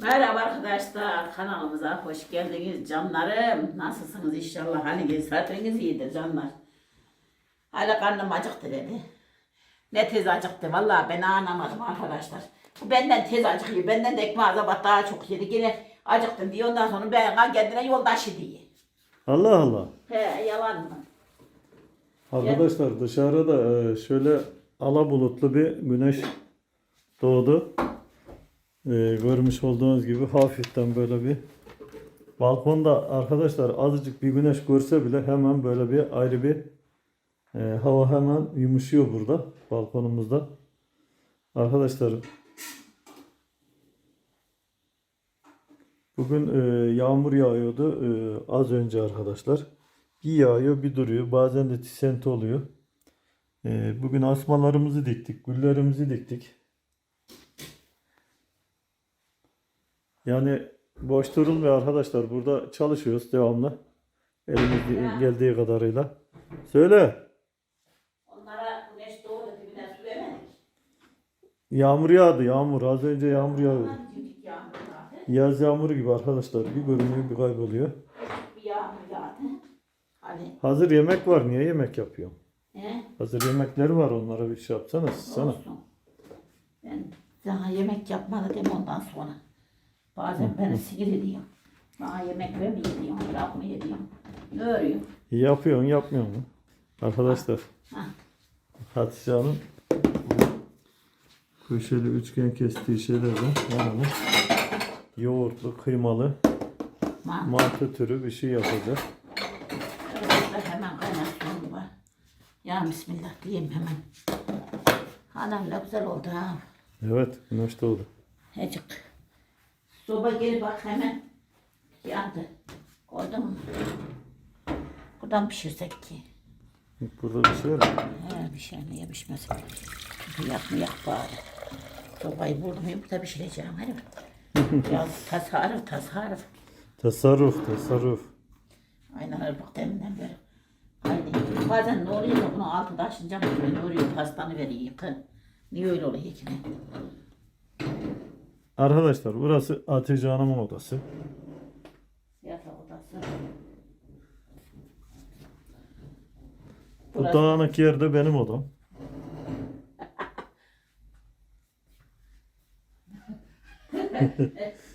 Merhaba arkadaşlar, kanalımıza hoş geldiniz canlarım. Nasılsınız inşallah? Haliniz, hatırınız iyidir canlar. Hala karnım acıktı dedi. Ne tez acıktı, vallahi ben anlamadım arkadaşlar. Bu benden tez acıkıyor, benden de ekmeği azabat daha çok yedi. Yine acıktım diye ondan sonra ben kendine yoldaşı diye. Allah Allah. He, yalan mı? Arkadaşlar dışarıda e, şöyle ala bulutlu bir güneş doğdu. E, Görmüş olduğunuz gibi hafiften böyle bir balkonda arkadaşlar azıcık bir güneş görse bile hemen böyle bir ayrı bir e, hava hemen yumuşuyor burada balkonumuzda. Arkadaşlar bugün e, yağmur yağıyordu e, az önce arkadaşlar. Bir yağıyor bir duruyor. Bazen de tisenti oluyor. Ee, bugün asmalarımızı diktik. Güllerimizi diktik. Yani boş durulmuyor arkadaşlar. Burada çalışıyoruz devamlı. Elimizde geldiği kadarıyla. Söyle. Onlara güneş doğdu dibine su vermedik. Yağmur yağdı yağmur. Az önce yağmur yağdı. Yaz yağmuru gibi arkadaşlar. Bir görünüyor bir kayboluyor. Bir yağmur yağdı. Hani, Hazır yemek var. Niye yemek yapıyor? he? Hazır yemekleri var. Onlara bir şey yapsana. Sana. Ben daha yemek yapmadı dem ondan sonra. Bazen beni sinir ediyor. Bana yemek vermiyor diyorum, bırakmıyor diyorum. Ne örüyor? Yapıyorsun yapmıyor mu? Arkadaşlar. Ha. Hatice Hanım köşeli üçgen kestiği şeylerden yani yoğurtlu, kıymalı, Ma, mantı türü bir şey yapacak. arkadaşlar hemen kaynatıyorum var. Ya Bismillah diyeyim hemen. Anam ne güzel oldu ha. Evet, güneş doğdu. Hecik. Soba gel bak hemen. Yandı. Koydum mu? Buradan pişirsek ki. Burada bir şey var mı? He bir şey niye pişmez? Yak mı yak bari. Sobayı buldum ya burada pişireceğim hadi. ya tasarruf tasarruf. Tasarruf, tasarruf. Aynen öyle bak deminden beri. Haydi. Bazen ne oluyor da bunu altı taşınca mı ne oluyor pastanı veriyor yıkın. Niye öyle oluyor ki ne? Arkadaşlar burası Hatice Hanım'ın odası. Yatak odası. Bu Burası- dağınık yerde benim odam.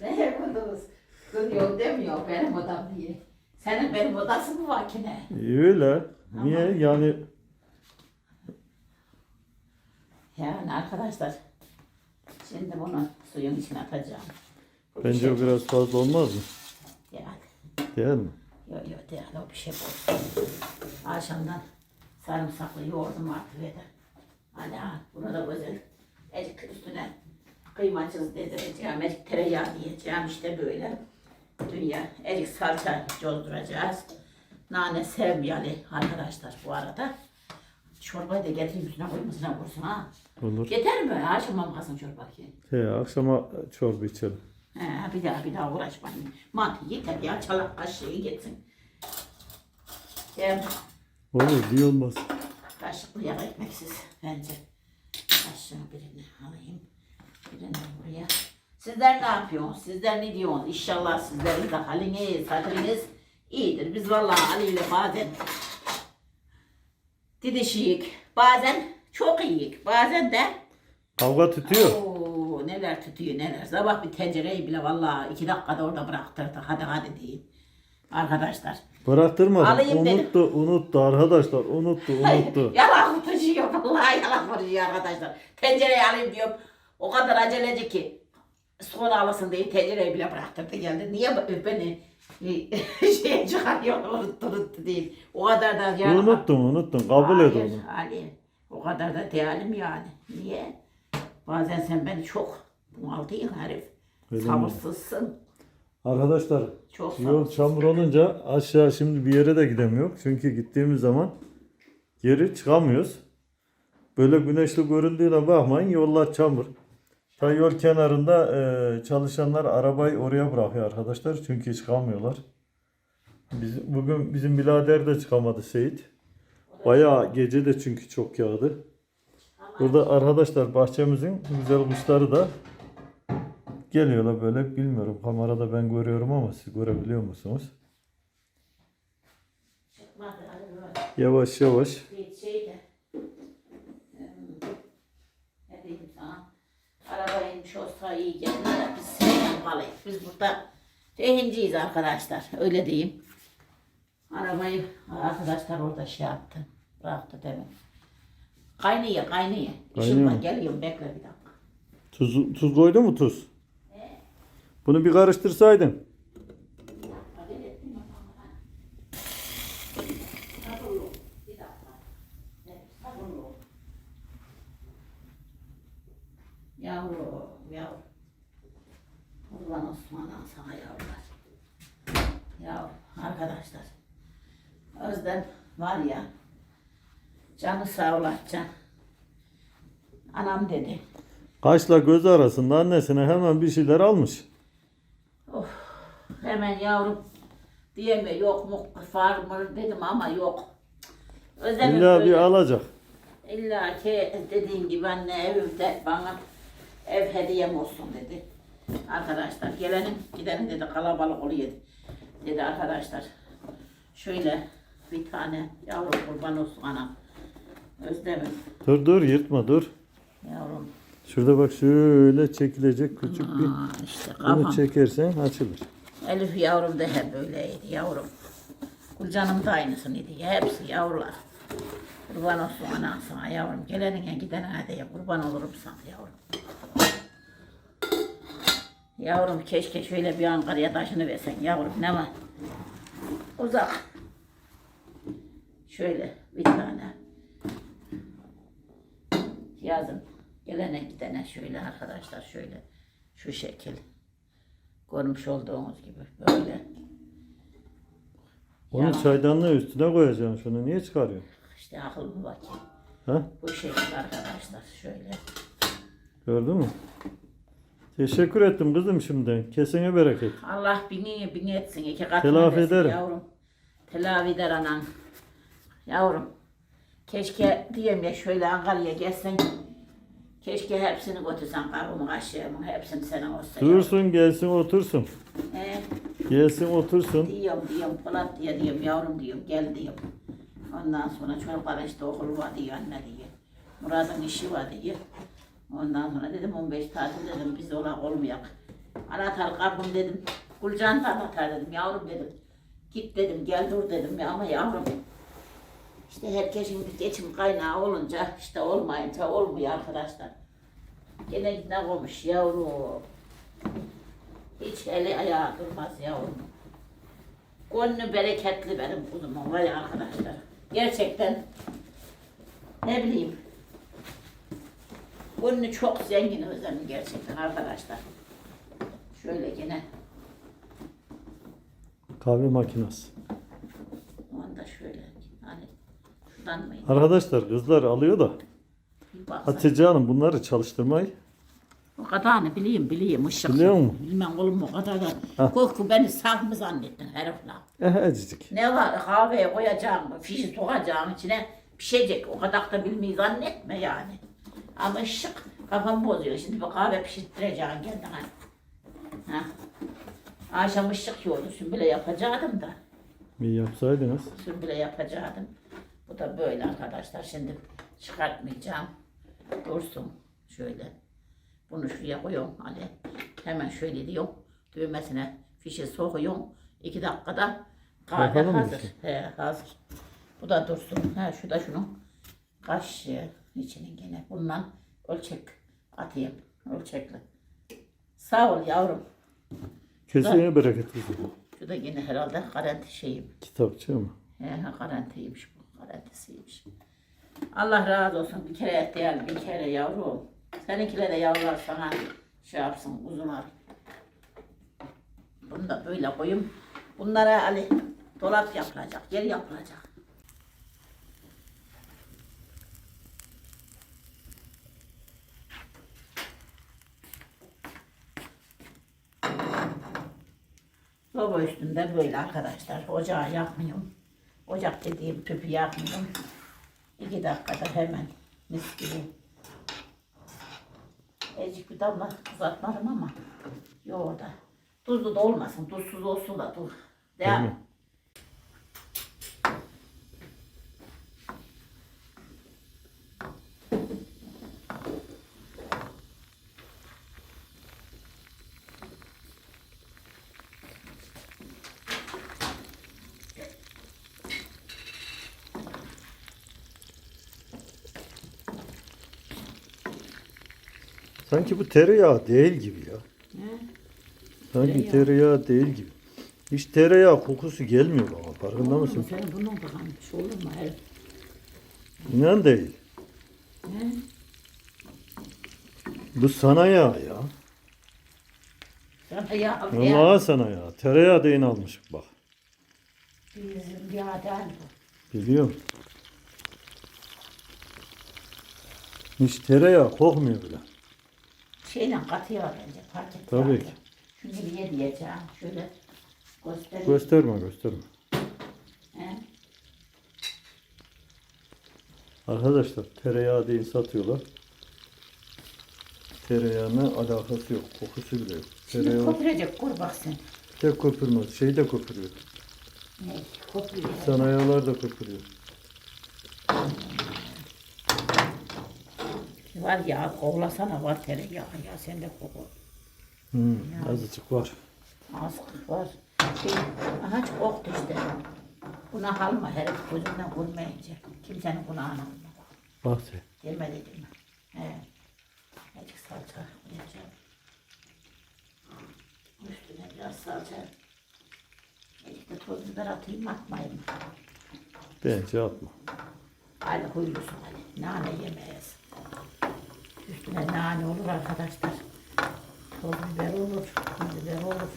Ne kudunuz? Kız yok demiyor benim odam diye. Senin benim odası mı var ki ne? E, Öyle. Niye? Yani Yani arkadaşlar şimdi bunu suyun içine atacağım. Bence o biraz fazla olmaz mı? Yani Değil mi? yok yok değil o bir şey bu. Akşamdan sarımsaklı yoğurdum artık ve de. Ha bunu da güzel. Ecik üstüne kıymacız dedireceğim. Ecik tereyağı diyeceğim işte böyle. Dünya. Ecik salça cozduracağız. Nane sevmeyeli arkadaşlar bu arada. Çorbayı da getireyim üstüne koyayım üstüne vursun ha. Olur. Yeter mi? Akşam kalsın çorba ki. He, akşama çorba içelim. He, bir daha bir daha uğraşmayın. Mantı yeter ya çalak kaşığı gitsin. Hem Olur, iyi olmaz. kaşıklı ya ekmeksiz bence. Kaşığın birini alayım. Birini buraya. Sizler ne yapıyorsunuz? Sizler ne diyorsunuz? İnşallah sizlerin de haliniz, hatırınız iyidir. Biz vallahi Ali ile bazen didişiyik. Bazen çok iyiyik. Bazen de Kavga tutuyor. Oo, neler tutuyor neler. Sabah bir tencereyi bile vallahi iki dakikada orada bıraktırdık. Hadi hadi deyin. Arkadaşlar. Bıraktırmadım. Alayım dedim. unuttu, unuttu arkadaşlar. Unuttu, unuttu. yalan konuşuyor vallahi yalan konuşuyor arkadaşlar. Tencereyi alayım diyorum. O kadar aceleci ki. Sonra alasın diye tencereyi bile bıraktırdı geldi. Niye b- beni şeye çıkarıyor unuttu unuttu değil. O kadar da yalan. Unuttum, unuttum. Kabul et Hayır, onu. Ali. O kadar da değilim yani. Niye? Bazen sen beni çok bunaltıyorsun herif. Öyle mi? Sabırsızsın. Arkadaşlar Çok yol sabırsız. çamur olunca aşağı şimdi bir yere de gidemiyor. Çünkü gittiğimiz zaman geri çıkamıyoruz. Böyle güneşli göründüğüne bakmayın yollar çamur. Ta yol kenarında e, çalışanlar arabayı oraya bırakıyor arkadaşlar. Çünkü çıkamıyorlar. Biz, bugün bizim birader de çıkamadı Seyit. Bayağı gece de çünkü çok yağdı. Burada arkadaşlar bahçemizin güzel kuşları da geliyorlar böyle bilmiyorum. Kamerada ben görüyorum ama siz görebiliyor musunuz? Yavaş yavaş. Bir şey de. em, Ne diyeyim sana? Araba inmiş olsa iyi gelir biz seyren kalıyız. Biz burada rehinciyiz arkadaşlar. Öyle diyeyim. Arabayı arkadaşlar orada şey yaptı. Bıraktı demin. Kaynıyor kaynıyor. İşim var geliyorum bekle bir dakika. Tuz, tuz koydu mu tuz? Bunu bir karıştırsaydın. Acele ettim ama. Sabırlı ol. Bir dakika. Evet, sabırlı ol. Yavrum, yavrum. Kurban olsun anan sana yavrular. Yavrum, arkadaşlar. Özlem var ya. Canı sağ olasın. Anam dedi. Kaşla göz arasında annesine hemen bir şeyler almış. Hemen yavrum diyeme yok mu var mı dedim ama yok. Özlemim İlla bir böyle. alacak. İlla ki dediğin gibi anne evde bana ev hediyem olsun dedi. Arkadaşlar gelenin gidenin dedi kalabalık oluyor dedi arkadaşlar. Şöyle bir tane yavrum kurban olsun anam. Özlemim Dur dur yırtma dur. yavrum. Şurada bak şöyle çekilecek küçük bir. Aa, işte Bunu çekersen açılır. Elif yavrum da hep böyleydi yavrum. Gülcanım da aynısıydı. Hepsi yavrular. Kurban olsun anan sana yavrum. Gelenine gidene de kurban olurum sana yavrum. Yavrum keşke şöyle bir Ankara'ya taşını versen yavrum ne var? Uzak. Şöyle bir tane. Yazın. Gelene gidene şöyle arkadaşlar şöyle. Şu şekil. Görmüş olduğunuz gibi böyle. Onu Ya. çaydanlığı üstüne koyacaksın şunu. Niye çıkarıyorsun? İşte akıl bu bakayım. Ha? Bu şekil arkadaşlar şöyle. Gördün mü? Teşekkür ettim kızım şimdiden. Kesene bereket. Allah bini bini etsin. iki katını Telafi versin ederim. Yavrum. Telafi eder anan. Yavrum. Keşke diyeyim ya şöyle Ankara'ya gelsen. Keşke hepsini götürsen karımın aşığımın hepsini sana olsa. Dursun gelsin otursun. He, Gelsin otursun. diyorum diyorum Polat diye diyorum yavrum diyorum gel diyorum. Ondan sonra çocuklar işte okul var diyor anne diyor. Murat'ın işi var diyor. Ondan sonra dedim 15 tatil dedim biz ola olmayak. Anahtar kapım dedim. Gülcan da anahtar dedim yavrum dedim. Git dedim gel dur dedim ya ama yavrum. İşte herkesin bir geçim kaynağı olunca işte olmayınca olmuyor arkadaşlar. Gene ne olmuş yavrum. Hiç eli ayağı durmaz yavrum. Gönlü bereketli benim kuzumun var arkadaşlar. Gerçekten ne bileyim. Gönlü çok zengin Özlem'in gerçekten arkadaşlar. Şöyle gene Kahve makinesi. onu da şöyle hani şuradan mı? Arkadaşlar kızlar alıyor da Bir baksana. Hatice Hanım bunları çalıştırmayı O kadarını bileyim bileyim ışık. Biliyor musun? Bilmem oğlum o kadar da. Ha. Korku beni saf mı zannettin herifler? eh azıcık. Ne var kahveye koyacağım, fişi sokacağım içine pişecek. O kadar da bilmeyi zannetme yani. Ama ışık kafam bozuyor. Şimdi bu kahve pişirttireceğim kendine. Ha. Akşam ışık yiyordu. Sümbüle yapacaktım da. Bir yapsaydınız. Sümbüle yapacaktım. Bu da böyle arkadaşlar. Şimdi çıkartmayacağım. Dursun şöyle. Bunu şuraya koyuyorum hani. Hemen şöyle diyorum. Düğmesine fişi sokuyorum. İki dakikada kahve Yapalım hazır. işi? He, hazır. Bu da dursun. Ha, şu da şunun kaşığı içinin gene. Bundan ölçek atayım. Ölçekli. Sağ ol yavrum. Kesene bereket kızım. Şu da yine herhalde garanti şeyim. Kitapçı mı? He, garantiymiş bu. Garantisiymiş. Allah razı olsun. Bir kere et değil, bir kere yavrum. Seninkiler de yavrular sana şey yapsın, kuzular. Bunu da böyle koyayım. Bunlara Ali dolap yapılacak, yer yapılacak. Soba üstünde böyle arkadaşlar. Ocağı yakmıyorum. Ocak dediğim tüpü yakmıyorum. İki dakikada hemen mis gibi Azıcık bir damla uzatmadım ama yoğurda. Tuzlu da olmasın, tuzsuz olsun da dur. Değil Devam. Sanki bu tereyağı değil gibi ya. He? Sanki Tereyağı. tereyağı değil gibi. Hiç tereyağı kokusu gelmiyor bana. Farkında Olur mu? mısın? Senin bunun bakalmış olur mu? Her... İnan değil. He? Bu sana ya. Sana ya, ya. Vallahi sana ya. Tereyağı deyin almış bak. Bizim ya değil bu. Biliyorum. Hiç tereyağı kokmuyor bile. Şeyle katıyor bence fark et. Tabii ki. Şimdi bir ye diyeceğim. Şöyle göstereyim. Gösterme gösterme. He? Arkadaşlar tereyağı deyin satıyorlar. Tereyağına alakası yok. Kokusu bile yok. Şimdi Tereyağı kopurecek kur bak sen. tek köpürmez. Şey de köpürüyor. Ne? Kopuyor. Sanayağlar da köpürüyor. Var ya kovlasana var tereyağı ya sen de koku. Hmm, azıcık var. Az var. Şey, aha çok koktu işte. Günah alma herif gözünden vurmayınca. Kimsenin günahını alma. Bak sen. Gelme dedim. He. Azıcık salça koyacağım. Üstüne biraz salça. Azıcık da toz biber atayım atmayayım. mı? Bence atma. Hadi huylusun hadi. Nane yemeyiz. Üstüne nane olur arkadaşlar. Toz biber olur. Toz biber olur.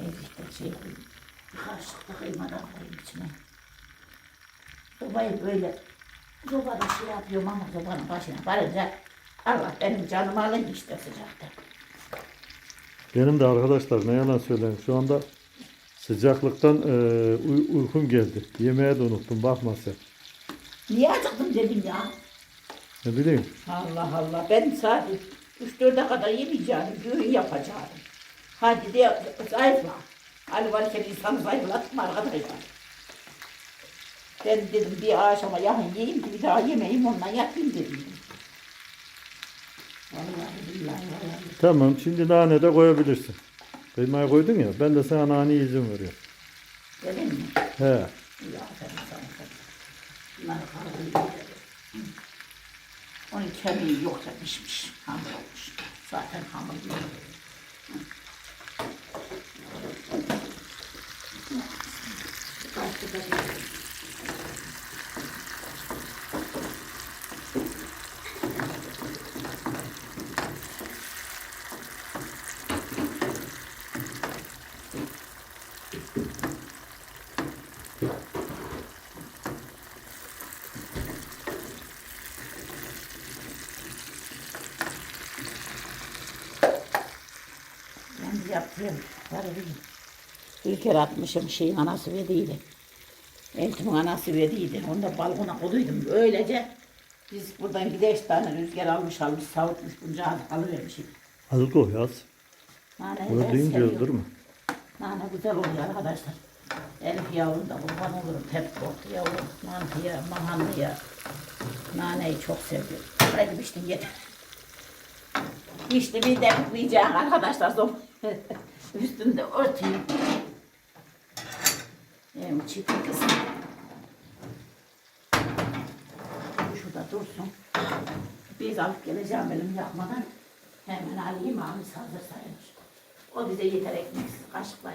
Azıcık şey koyayım. Bir kaşık da kıymadan koyayım içine. Sobayı böyle sobada şey yapıyorum ama sobanın başına varınca Allah benim canımı alın işte sıcakta. Benim de arkadaşlar ne yalan söyleyeyim şu anda sıcaklıktan e, uy- uykum geldi. Yemeğe de unuttum bakma sen. Niye acıktım dedim ya. Ne bileyim. Allah Allah ben saat 3-4'e kadar yemeyeceğim, düğün yapacağım. Hadi de zayıfla. Ali varken insanı zayıflatma arkadaşlar. Ben dedim bir akşama yakın yiyeyim ki bir daha yemeyeyim ondan yatayım dedim. Vallahi billahi vallahi. Tamam şimdi nane de koyabilirsin. Kıymayı koydun ya ben de sana nane izin veriyorum. Öyle mi? He. Ya aferin sana. Bunları kaldırayım. Onun kemiği yoksa pişmiş, hamur olmuş. Zaten hamur yok. Başka da Ben yapıyorum. Var bir İlk kere atmışım şeyin anası verdiydi. Eltimin anası verdiydi. Onu da balkona koyduydum. Öylece biz buradan bir beş tane rüzgar almış almış savutmuş bunca alıvermişim. Az koy az. Nane ben deyince seviyorum. öldürme. Nane güzel oluyor arkadaşlar. Elif yavrum da kurban olurum. Hep korktu yavrum. Mantıya, mahanlıya. Naneyi çok seviyorum. Hadi piştin yeter. İşte bir de yiyeceğim arkadaşlar. Üstünde örteyim. Benim çift kısmı. Şurada dursun. Biz alıp geleceğim elim yapmadan. Hemen alayım abi hazır sayılır. O bize yeter ekmeksiz kaşıkla.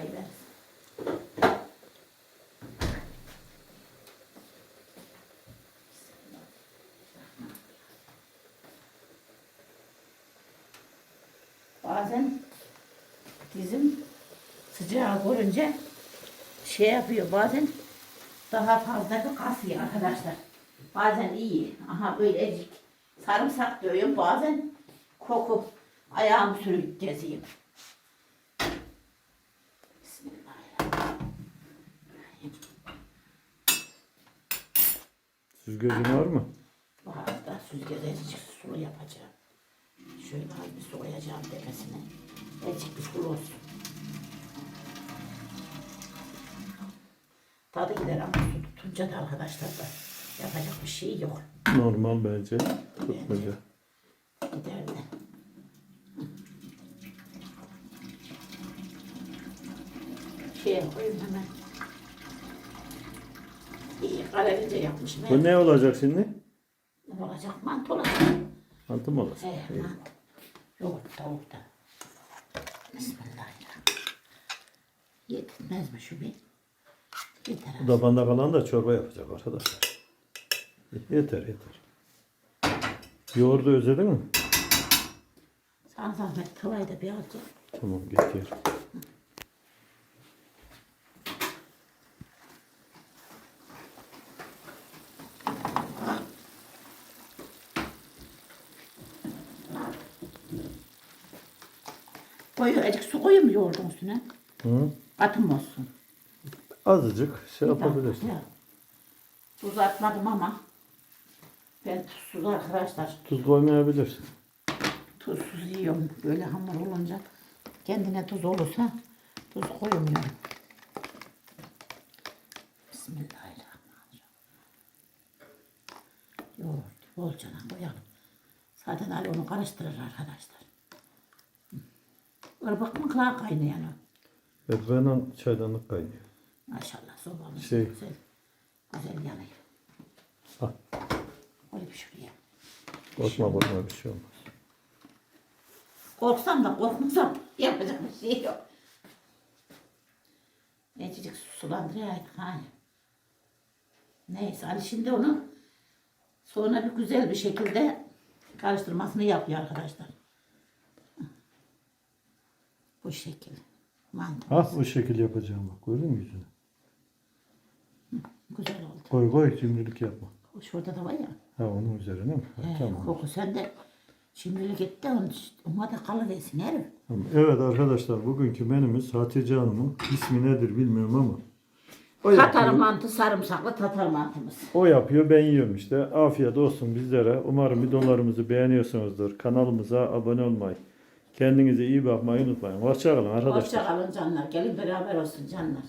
Şey yapıyor bazen daha fazla bir kasıyor arkadaşlar. Bazen iyi. Aha böyle ezik. Sarımsak dövüyorum bazen koku ayağımı sürüp gezeyim. Süzgecin var mı? Var süzgeçe azıcık sulu yapacağım. Şöyle az bir su koyacağım tepesine. Azıcık bir sulu olsun. Tadı gider ama su tutunca da arkadaşlar da yapacak bir şey yok. Normal bence. Tutmaca. Gider de. Şeye koyayım hemen. İyi karabiber yapmışım. Bu ne olacak şimdi? Ne olacak? Mantı olacak. Mantı mı olacak? Eh, İyi. mantı. Yoğurt, tavuk da. Bismillahirrahmanirrahim. Yetmez mi şu bir? Yeter. Bu da banda kalan da çorba yapacak arkadaşlar. Yeter yeter. Yoğurdu özledin mi? Sana zahmet tavayı da bir alacağım. Tamam getir. Koy, azıcık su koyayım yoğurdun üstüne. Hı? Atım olsun. Azıcık şey yapabilirsin. ya. Tuz atmadım ama ben tuzsuz arkadaşlar. Tuz koymayabilirsin. Tuzsuz yiyorum. Böyle hamur olunca kendine tuz olursa tuz koymuyorum. Bismillahirrahmanirrahim. Yoğurt bolcana koyalım. Zaten Ali onu karıştırır arkadaşlar. Irbak mı kaynayan o? Evet benim çaydanlık kaynıyor. Şey- güzel yanıyor. Al. Koy bir şuraya. Korkma korkma bir şey olmaz. Korksam da korkmasam yapacak bir şey yok. Necicik sulandıraydık hani. Neyse Ali şimdi onu sonra bir güzel bir şekilde karıştırmasını yapıyor arkadaşlar. Bu şekil. Mantı. Ha bu şekil yapacağım bak gördün mü yüzünü? Güzel oldu. Koy koy şimdilik yapma. Şurada da var ya. Ha onun üzerine mi? Ha, He, tamam. Koku sen de şimdilik gitti onu ona da kalıversin herif. Tamam. Evet arkadaşlar bugünkü menümüz Hatice Hanım'ın ismi nedir bilmiyorum ama o Tatar yapıyor, mantı sarımsaklı tatar mantımız. o yapıyor ben yiyorum işte. Afiyet olsun bizlere. Umarım videolarımızı beğeniyorsunuzdur. Kanalımıza abone olmayı, kendinize iyi bakmayı unutmayın. Hoşçakalın arkadaşlar. Hoşça kalın canlar. Gelin beraber olsun canlar.